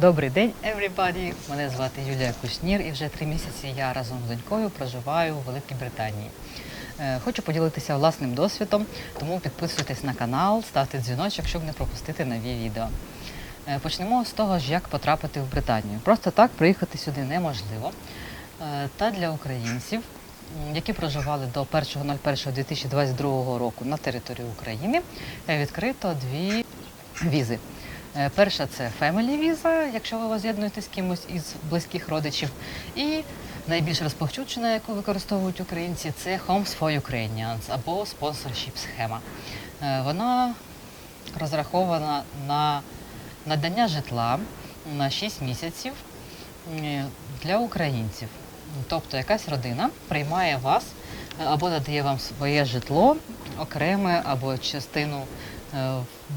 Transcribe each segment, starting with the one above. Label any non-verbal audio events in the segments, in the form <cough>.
Добрий день, everybody! Мене звати Юлія Кушнір, і вже три місяці я разом з донькою проживаю у Великій Британії. Е, Хочу поділитися власним досвідом, тому підписуйтесь на канал, ставте дзвіночок, щоб не пропустити нові відео. Е, Почнемо з того ж, як потрапити в Британію. Просто так приїхати сюди неможливо. Е, Та для українців, які проживали до 1.01.2022 року на території України, відкрито дві візи. Е, Перша це Family віза, якщо ви воз'єднуєте з кимось із близьких родичів. І найбільш розповсюджена, яку використовують українці, це Homes for Ukrainians або sponsorship схема. Е, Вона розрахована на надання житла на 6 місяців е, для українців. Тобто якась родина приймає вас або надає вам своє житло окреме або частину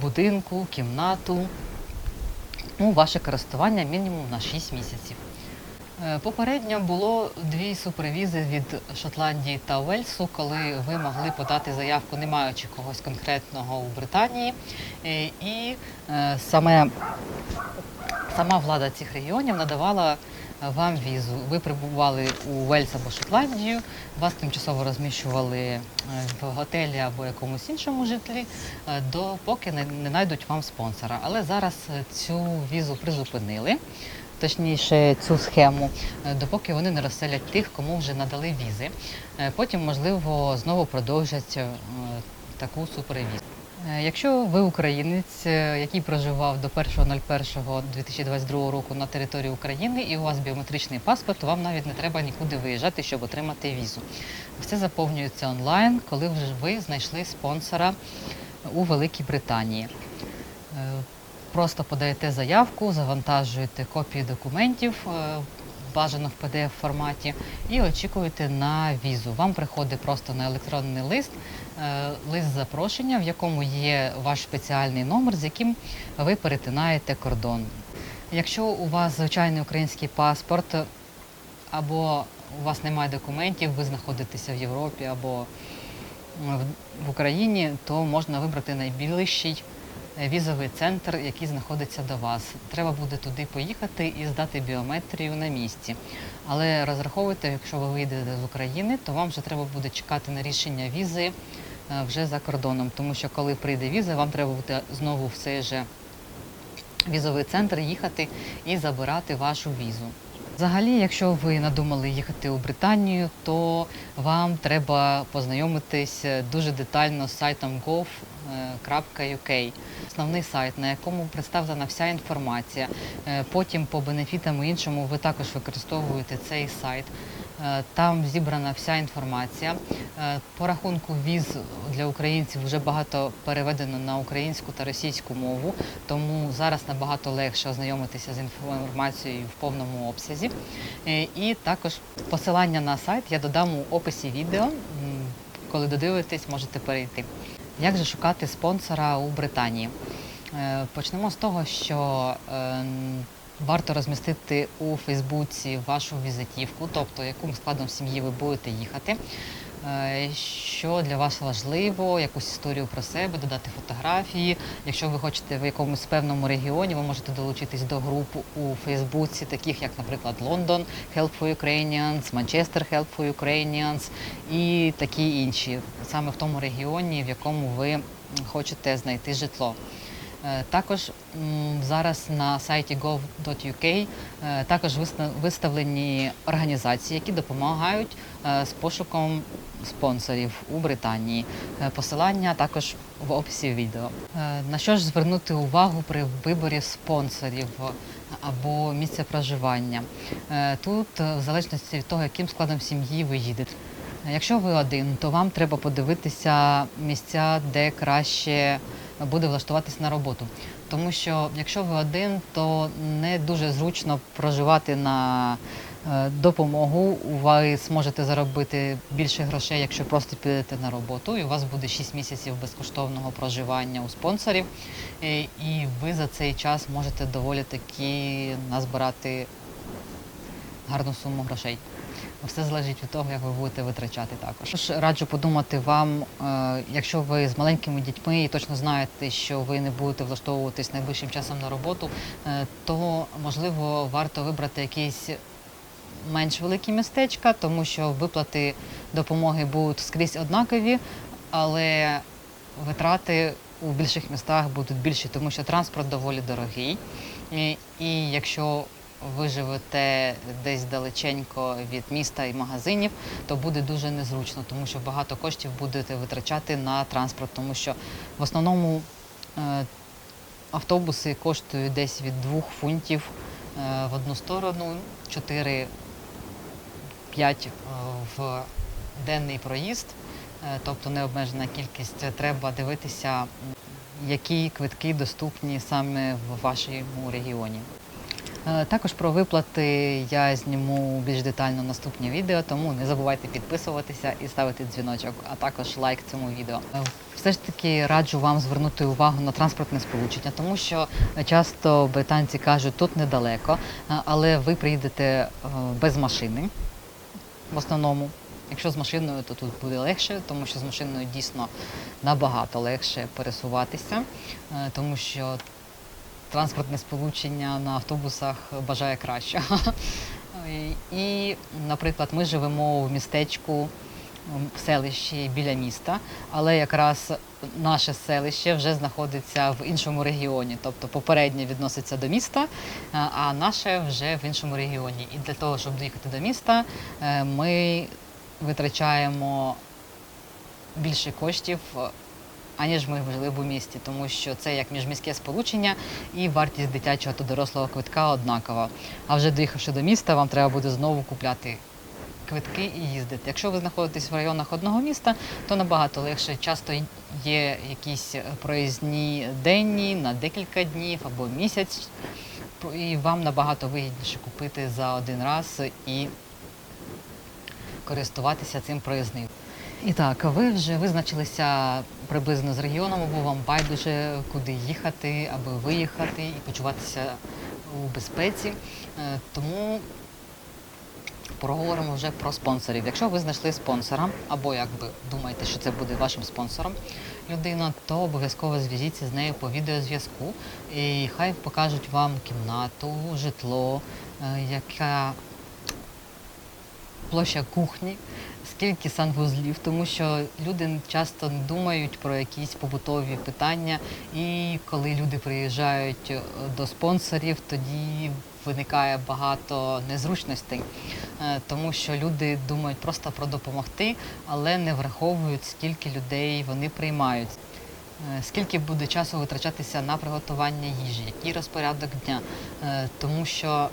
будинку, кімнату у ваше користування мінімум на 6 місяців. Е, Попередньо було дві супервізи від Шотландії та Уельсу, коли ви могли подати заявку, не маючи когось конкретного у Британії. Е, І е, саме, сама влада цих регіонів надавала вам візу. Ви прибували у Уельс або Шотландію, вас тимчасово розміщували е, в готелі або якомусь іншому житлі, е, до поки не, знайдуть вам спонсора. Але зараз е, цю візу призупинили. Точніше, цю схему, допоки вони не розселять тих, кому вже надали візи. Потім, можливо, знову продовжать таку супервізу. Е, Якщо ви українець, е, який проживав до 1.01.2022 року на території України і у вас біометричний паспорт, то вам навіть не треба нікуди виїжджати, щоб отримати візу. Все заповнюється онлайн, коли вже ви знайшли спонсора у Великій Британії. Е, Просто подаєте заявку, завантажуєте копії документів, бажано в pdf форматі, і очікуєте на візу. Вам приходить просто на електронний лист, лист запрошення, в якому є ваш спеціальний номер, з яким ви перетинаєте кордон. Якщо у вас звичайний український паспорт, або у вас немає документів, ви знаходитеся в Європі або в- Україні, то можна вибрати найближчий е, візовий центр, який знаходиться до вас. Треба буде туди поїхати і здати біометрію на місці. Але розраховуйте, якщо ви вийдете з України, то вам вже треба буде чекати на рішення візи е, вже за кордоном, тому що коли прийде віза, вам треба буде знову в цей же візовий центр їхати і забирати вашу візу. Взагалі, якщо ви надумали їхати у Британію, то вам треба познайомитись е, дуже детально з сайтом gov.uk. Основний сайт, на якому представлена вся інформація. Е, Потім по бенефітам і іншому ви також використовуєте цей сайт. Е, Там зібрана вся інформація. Е, По рахунку віз для українців вже багато переведено на українську та російську мову, тому зараз набагато легше ознайомитися з інформацією в повному обсязі. І також посилання на сайт я додам у описі відео. Коли додивитесь, можете перейти. Як же шукати спонсора у Британії? Е, Почнемо з того, що е, варто розмістити у Фейсбуці вашу візитівку, тобто яким складом сім'ї ви будете їхати. Е, Що для вас важливо, якусь історію про себе, додати фотографії. Якщо ви хочете в якомусь певному регіоні, ви можете долучитись до груп у Фейсбуці, таких як, наприклад, Лондон Help for Ukrainians, Манчестер Help for Ukrainians і такі інші, саме в тому регіоні, в якому ви хочете знайти житло. Е, Також зараз на сайті gov.uk е, також виставлені організації, які допомагають е, з пошуком спонсорів у Британії. Посилання також в описі відео. На що ж звернути увагу при виборі спонсорів або місця проживання? Тут, в залежності від того, яким складом сім'ї ви їдете. Якщо ви один, то вам треба подивитися місця, де краще буде влаштуватись на роботу. Тому що якщо ви один, то не дуже зручно проживати на е, допомогу. Ви зможете заробити більше грошей, якщо просто підете на роботу, і у вас буде 6 місяців безкоштовного проживання у спонсорів. Е, І ви за цей час можете доволі таки назбирати гарну суму грошей. все залежить від того, як ви будете витрачати також. Раджу подумати вам, е, якщо ви з маленькими дітьми і точно знаєте, що ви не будете влаштовуватись найближчим часом на роботу, е, то можливо варто вибрати якийсь менш великі містечка, тому що виплати допомоги будуть скрізь однакові, але витрати у більших містах будуть більші, тому що транспорт доволі дорогий. І, і якщо ви живете десь далеченько від міста і магазинів, то буде дуже незручно, тому що багато коштів будете витрачати на транспорт, тому що в основному е, автобуси коштують десь від 2 фунтів е, в одну сторону, 4 5 в денний проїзд, е, тобто необмежена кількість. Треба дивитися, які квитки доступні саме в вашому регіоні. Е, Також про виплати я зніму більш детально наступні відео, тому не забувайте підписуватися і ставити дзвіночок, а також лайк цьому відео. Е, Все ж таки раджу вам звернути увагу на транспортне сполучення, тому що часто британці кажуть, тут недалеко, е, але ви приїдете без машини в основному. Якщо з машиною, то тут буде легше, тому що з машиною дійсно набагато легше пересуватися, тому що транспортне сполучення на автобусах бажає краще. <laughs> І, наприклад, ми живемо в містечку в селищі біля міста, але якраз наше селище вже знаходиться в іншому регіоні, тобто попереднє відноситься до міста, а- наше вже в іншому регіоні. І для того, щоб доїхати до міста, е, ми витрачаємо більше коштів, аніж ми жили б у місті, тому що це як міжміське сполучення і вартість дитячого та дорослого квитка однакова. А вже доїхавши до міста, вам треба буде знову купляти квитки і їздити. Якщо ви знаходитесь в районах одного міста, то набагато легше. Часто є якісь проїзні денні на декілька днів або місяць, і вам набагато вигідніше купити за один раз і користуватися цим проїзним. І так, ви вже визначилися приблизно з регіоном, або вам байдуже куди їхати, аби виїхати і почуватися у безпеці. Е, Тому поговоримо вже про спонсорів. Якщо ви знайшли спонсора, або якби думаєте, що це буде вашим спонсором людина, то обов'язково зв'яжіться з нею по відеозв'язку, і хай покажуть вам кімнату, житло, е, яка площа кухні, скільки санвузлів, тому що люди часто думають про якісь побутові питання, і коли люди приїжджають е, до спонсорів, тоді виникає багато незручностей, Е, тому що люди думають просто про допомогти, але не враховують, скільки людей вони приймають. Е, Скільки буде часу витрачатися на приготування їжі, який розпорядок дня, тому що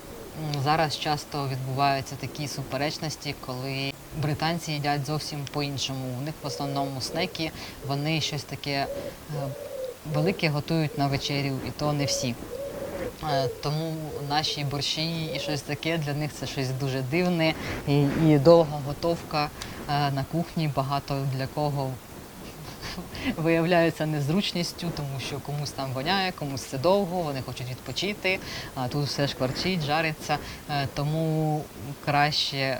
зараз часто відбуваються такі суперечності, коли британці їдять зовсім по-іншому. У них в основному снеки, вони щось таке е, велике готують на вечерю, і то не всі. Е, Тому наші борщі і щось таке для них це щось дуже дивне і, і довга готовка е, на кухні. Багато для кого виявляється незручністю, тому що комусь там воняє, комусь це довго, вони хочуть відпочити, а тут все шкварчить, жариться. Е, Тому краще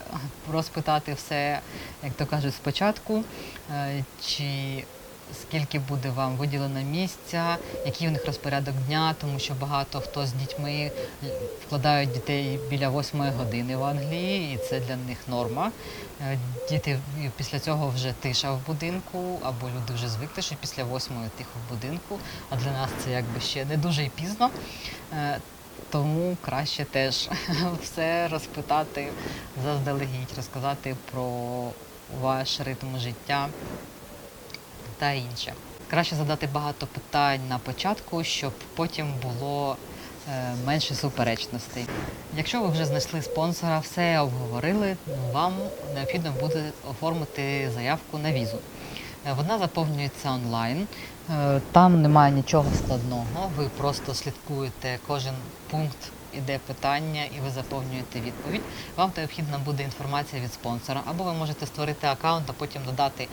розпитати все, як то кажуть, спочатку, е, чи скільки буде вам виділено місця, який у них розпорядок дня, тому що багато хто з дітьми вкладають дітей біля восьмої години в Англії, і це для них норма. Е, Діти після цього вже тиша в будинку, або люди вже звикли, що після восьмої тихо в будинку, а для нас це якби ще не дуже і пізно. Е, Тому краще теж <laughs> все розпитати заздалегідь, розказати про ваш ритм життя та інше. Краще задати багато питань на початку, щоб потім було е, менше суперечностей. Якщо ви вже знайшли спонсора, все обговорили, вам необхідно буде оформити заявку на візу. Е, Вона заповнюється онлайн. Е, Там немає нічого складного. Ви просто слідкуєте кожен пункт. Іде питання, і ви заповнюєте відповідь. Вам необхідна буде інформація від спонсора, або ви можете створити аккаунт, а потім додати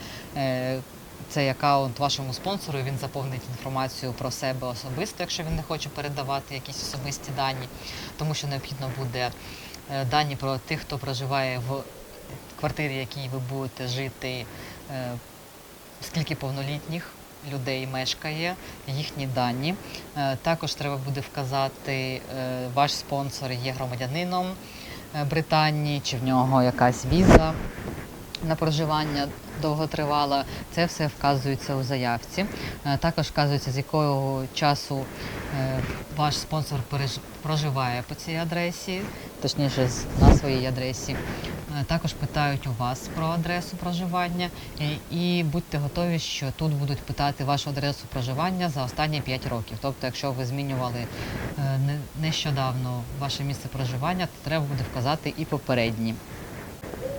цей аккаунт вашому спонсору. і Він заповнить інформацію про себе особисто, якщо він не хоче передавати якісь особисті дані, тому що необхідно буде е, дані про тих, хто проживає в квартирі, якій ви будете жити, е, скільки повнолітніх людей мешкає, їхні дані. Е, Також треба буде вказати, ваш спонсор є громадянином Британії, чи в нього якась віза на проживання довготривала. Це все вказується у заявці. Е, Також вказується, з якого часу е, ваш спонсор проживає по цій адресі, точніше на своїй адресі. Е, Також питають у вас про адресу проживання і, будьте готові, що тут будуть питати вашу адресу проживання за останні 5 років. Тобто, якщо ви змінювали нещодавно ваше місце проживання, то треба буде вказати і попередні.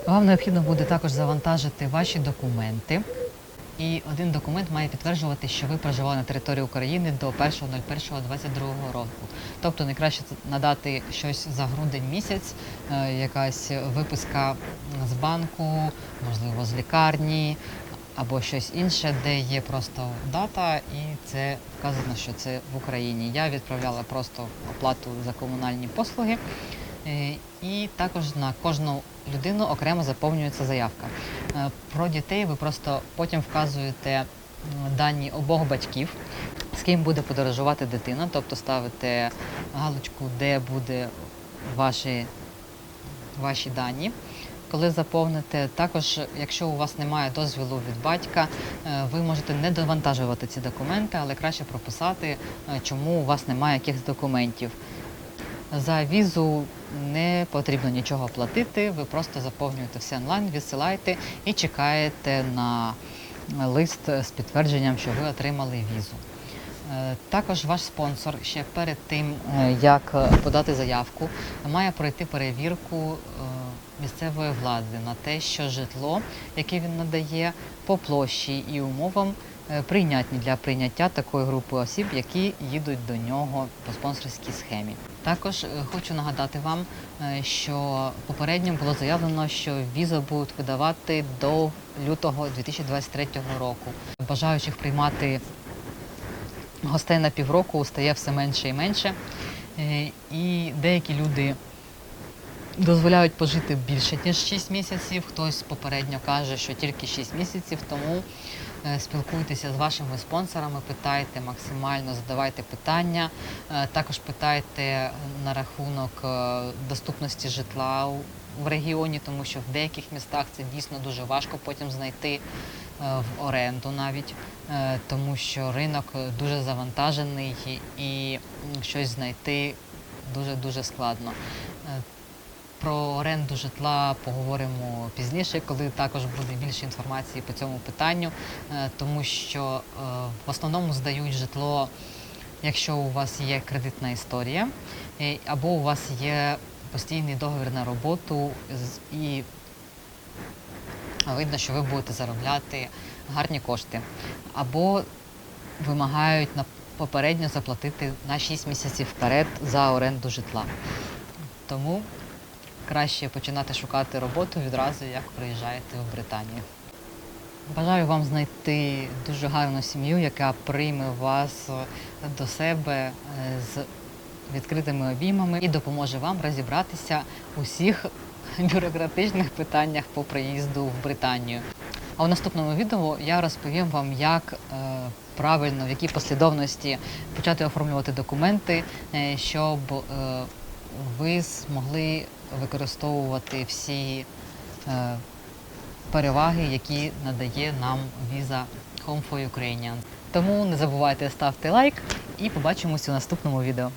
Вам необхідно буде також завантажити ваші документи. І один документ має підтверджувати, що ви проживали на території України до 1.01.22 року. Тобто найкраще надати щось за грудень місяць, е, якась виписка з банку, можливо, з лікарні або щось інше, де є просто дата, і це вказано, що це в Україні. Я відправляла просто оплату за комунальні послуги. Е, І також на кожну людину окремо заповнюється заявка. Е, Про дітей ви просто потім вказуєте дані обох батьків, з ким буде подорожувати дитина, тобто ставите галочку, де буде ваші, ваші дані. Коли заповните, також, якщо у вас немає дозволу від батька, е, ви можете не довантажувати ці документи, але краще прописати, чому у вас немає якихось документів. За візу не потрібно нічого платити, ви просто заповнюєте все онлайн, відсилаєте і чекаєте на лист з підтвердженням, що ви отримали візу. Е, Також ваш спонсор ще перед тим, е, як подати заявку, має пройти перевірку е, місцевої влади на те, що житло, яке він надає, по площі і умовам прийнятні для прийняття такої групи осіб, які їдуть до нього по спонсорській схемі. Також е, хочу нагадати вам, е, що попередньо було заявлено, що візу будуть видавати до лютого 2023 року. Бажаючих приймати гостей на півроку стає все менше і менше. Е, І деякі люди дозволяють пожити більше, ніж 6 місяців. Хтось попередньо каже, що тільки 6 місяців, тому спілкуйтеся з вашими спонсорами, питайте максимально, задавайте питання. Е, Також питайте на рахунок е, доступності житла в регіоні, тому що в деяких містах це дійсно дуже важко потім знайти е, в оренду навіть, е, тому що ринок е, дуже завантажений і щось знайти дуже-дуже складно. Про оренду житла поговоримо пізніше, коли також буде більше інформації по цьому питанню, е, тому що е, в основному здають житло, якщо у вас є кредитна історія, е, або у вас є постійний договір на роботу і видно, що ви будете заробляти гарні кошти, або вимагають на попередньо заплатити на 6 місяців вперед за оренду житла. Тому краще починати шукати роботу відразу, як приїжджаєте в Британію. Бажаю вам знайти дуже гарну сім'ю, яка прийме вас до себе е, з відкритими обіймами і допоможе вам розібратися у всіх <laughs> бюрократичних питаннях по приїзду в Британію. А у наступному відео я розповім вам, як е, правильно, в якій послідовності почати оформлювати документи, е, щоб ви змогли використовувати всі е, переваги, які надає нам віза Home for Ukrainian. Тому не забувайте ставити лайк і побачимось у наступному відео.